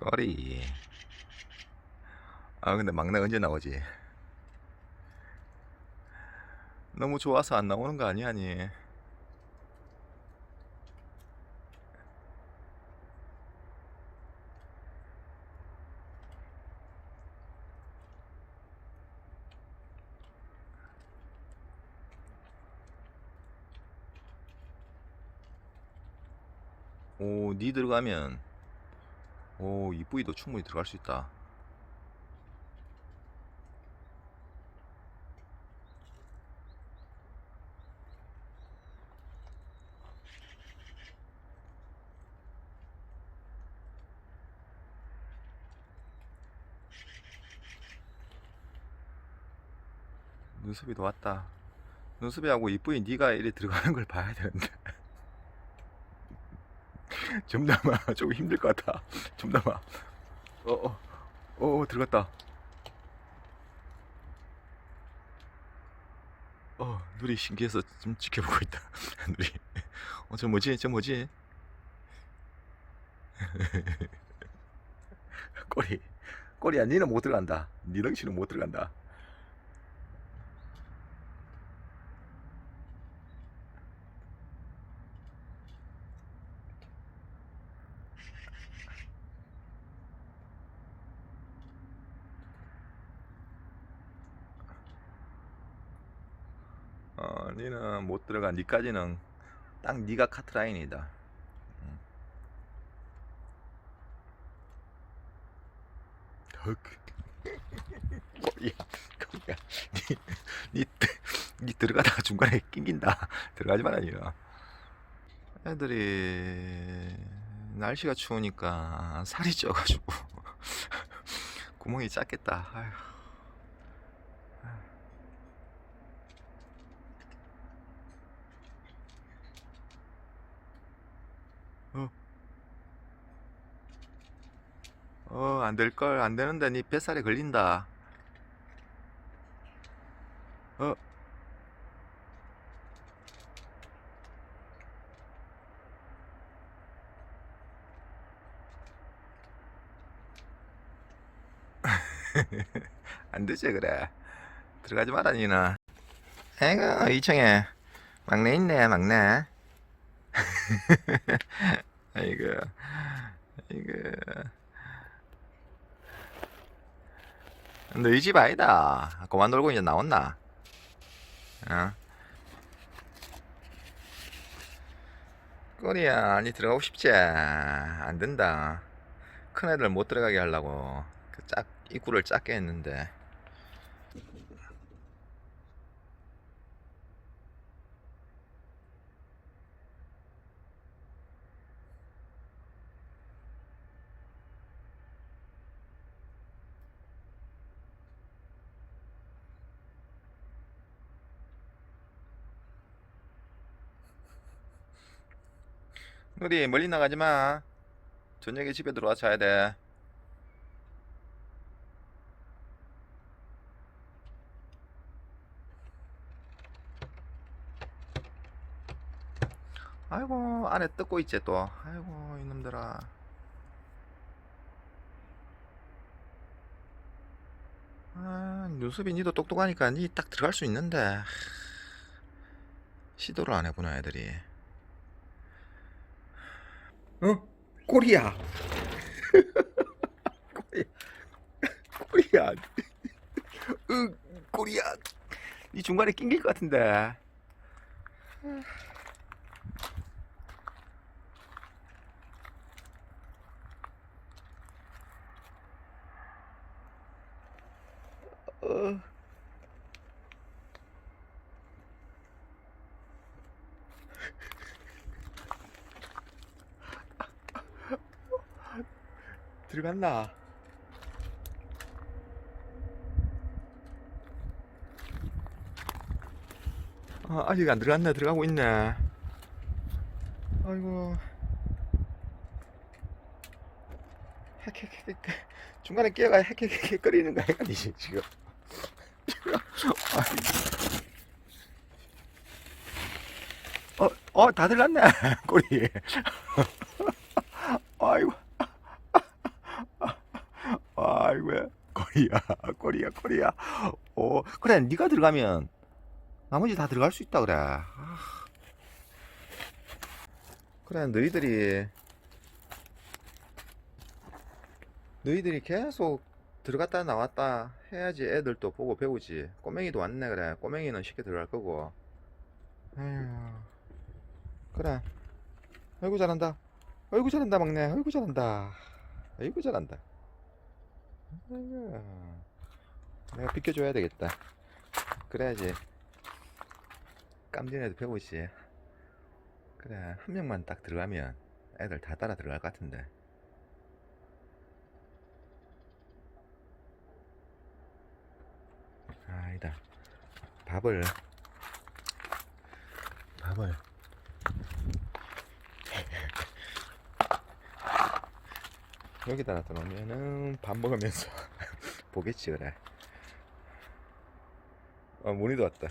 꼬리. 아 근데 막내 언제 나오지? 너무 좋아서 안 나오는 거 아니야 니? 오, 니 들어가면 오, 이쁘이도 충분히 들어갈 수 있다. 눈썹이도 왔다. 눈썹이하고 이쁘이 니가 이리 들어가는 걸 봐야 되는데. 점담아 조금 힘들 것 같아. 점담아. 어어 어, 어, 들어갔다. 어 누리 신기해서 좀 지켜보고 있다. 누리. 어 저 뭐지? 저 뭐지? 꼬리 꼬리 야 니는 못 들어간다. 니 덩치는 못 들어간다. 어, 니는 못 들어가. 니까지는 딱 니가 카트라인이다. 음. 덕. 꼬리야, 꼬리야. 니, 니, 니 들어가다가 중간에 낑긴다. 들어가지 마라, 니는. 애들이 날씨가 추우니까 살이 쪄가지고 구멍이 작겠다. 아휴. 어, 안 될 걸, 안 되는데, 니 뱃살에 걸린다. 어. 안 되지, 그래. 들어가지 마라, 니는. 아이고, 이청에. 막내 있네, 막내. 아이고, 아이고. 너희 집 아니다. 그만 놀고 이제 나왔나? 어? 꼬리야, 아니 들어가고 싶지? 안 된다. 큰 애들 못 들어가게 하려고 그 짝, 입구를 작게 했는데. 우리 멀리 나가지 마. 저녁에 집에 들어와 자야 돼. 아이고 안에 뜯고 있지 또. 아이고 이놈들아. 아, 눈썹이 니도 똑똑하니까 니 딱 들어갈 수 있는데 하, 시도를 안 해보나 애들이. 어? 꼬리야. 꼬리야. 꼬리야. 으, 꼬리야. 이 중간에 낑길 것 같은데. 들어갔나? 아, 아직 안 들어갔네. 들어가고 있네. 아이고. 헥헥헥 중간에 끼어가 헥헥헥 거리는 거 아니지 지금? 어, 어, 다 들어갔네. 꼬리. 아이고. 꼬리야. 꼬리야 꼬리야 오 그래 네가 들어가면 나머지 다 들어갈 수 있다 그래. 아. 그래 너희들이 너희들이 계속 들어갔다 나왔다 해야지 애들도 보고 배우지. 꼬맹이도 왔네 그래. 꼬맹이는 쉽게 들어갈 거고. 에휴. 그래. 아이고 잘한다. 아이고 잘한다 막내. 아이고 잘한다. 아이고 잘한다 아이고 내가 비켜줘야 되겠다. 그래야지. 깜진애도 배우지. 그래 한 명만 딱 들어가면 애들 다 따라 들어갈 것 같은데. 아니다. 밥을 밥을 여기다 놔둬 놓으면은 밥 먹으면서 보겠지 그래. 어 문의도 왔다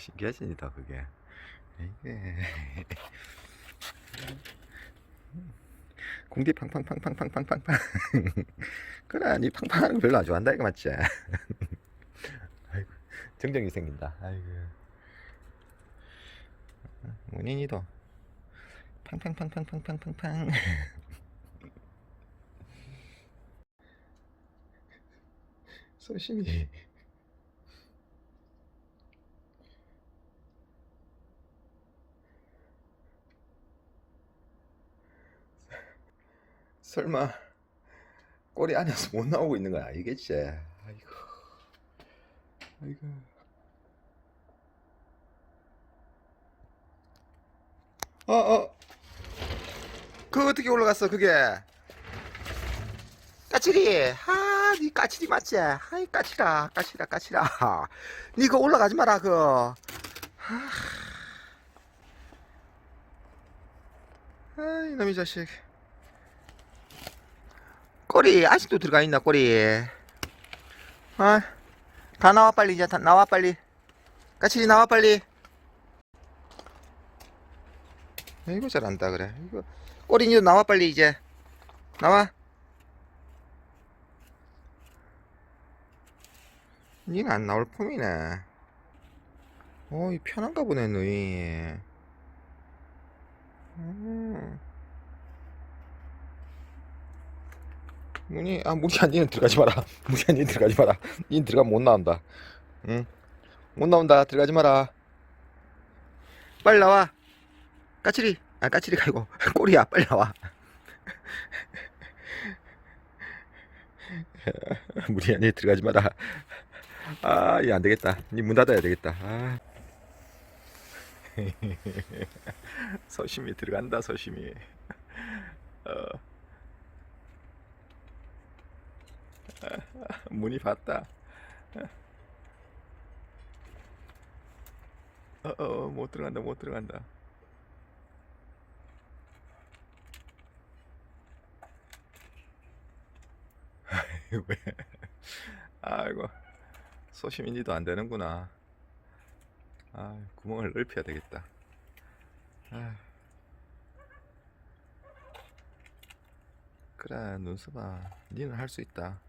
신기하지 니다 그게. 이게. 공기 팡팡팡팡팡팡팡팡. 그래 니 팡팡하는 거 별로 안 좋아한다 이거 맞지? 정정이 생긴다. 아이고. 문인이도. 팡팡팡팡팡팡팡팡. 소심히 설마 꼬리 안에서 못 나오고 있는 건 아니겠지? 아이고, 아이고. 어, 어. 그 어떻게 올라갔어? 그게? 까칠이, 아, 니 까칠이 맞지? 아이 까칠아, 까칠아, 까칠아. 니그 올라가지 마라 그. 아, 아이 놈의 자식. 꼬리 아직도 들어가 있나 꼬리? 아, 다 나와 빨리 이제 다 나와 빨리. 까칠이 나와 빨리. 이거 잘한다 그래. 이거 꼬리 이제 나와 빨리 이제. 나와. 니는 안 나올 폼이네. 어이 편한가 보네 너희. 음. 문이 아 무리한 니는 들어가지 마라. 무리한 니 들어가지 마라. 니 들어가면 못 나온다. 응 못 나온다. 들어가지 마라. 빨리 나와. 까칠이 아 까칠이가 아니고. 꼬리야 빨리 나와. 무리한 니 들어가지 마라. 아이 안되겠다. 니 문 닫아야 되겠다. 아. 서심히 들어간다 서심히 어. 문이 봤다. 어, 어, 못 들어간다, 못 들어간다. 아이고, 왜. 아이고, 소심인지도 안 되는구나. 아, 구멍을 넓혀야 되겠다. 아. 그래, 눈썹아, 니는 할 수 있다.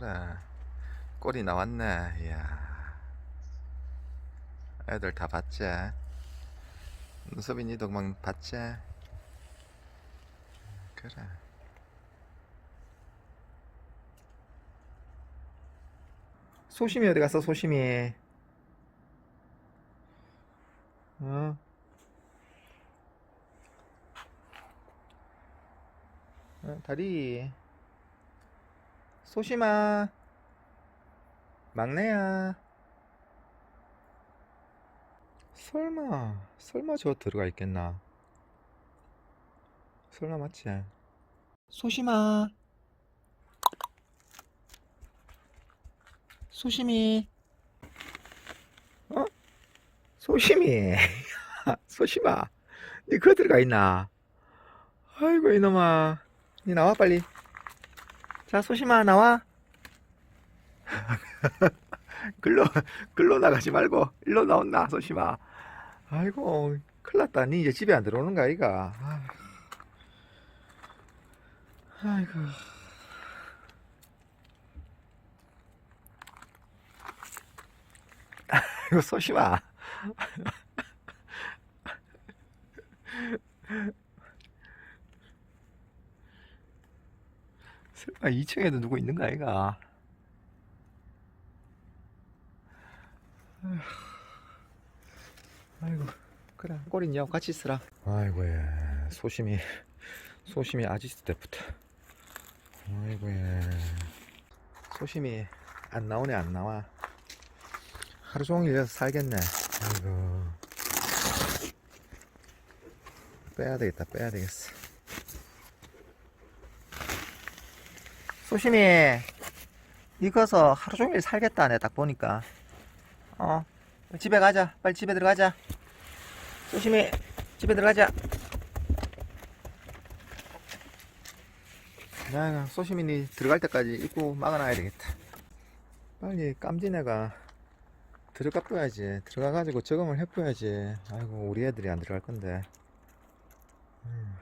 그래. 꼬리 나왔네. 이야. 애들 다 봤지? 눈썹이 막 봤지? 그래. 소심이 어디 갔어 소심이? 어? 어, 다리 소심아 막내야 설마, 설마 저 들어가 있겠나? 설마 맞지? 소심아. 소심이. 어? 소심이. 소심아. 니 그거 들어가 있나? 아이고, 이놈아. 니 나와, 빨리. 자, 소심아, 나와. 글로, 글로 나가지 말고, 일로 나온나, 소심아. 아이고, 큰일 났다. 니 이제 집에 안 들어오는 거 아이가? 아이고, 소심아. 설마 2층에도 누구 있는 거 아이가? 아이고 그래 꼬리냐? 같이 있으라. 아이고야 소심이 소심이 아지트 때부터. 아이고야. 소심이 안 나오네 안 나와. 하루 종일 여기서 살겠네. 아이고. 빼야 되겠다 빼야 되겠어 소심이 이거서 하루 종일 살겠다 내 딱 보니까 어 집에 가자. 빨리 집에 들어가자. 조심히 집에 들어가자. 야, 소시민이 들어갈 때까지 입구 막아놔야 되겠다. 빨리 깜지네가 들어가 뿌야지. 들어가 가지고 적응을 해뿌야지. 아이고, 우리 애들이 안 들어갈 건데. 음.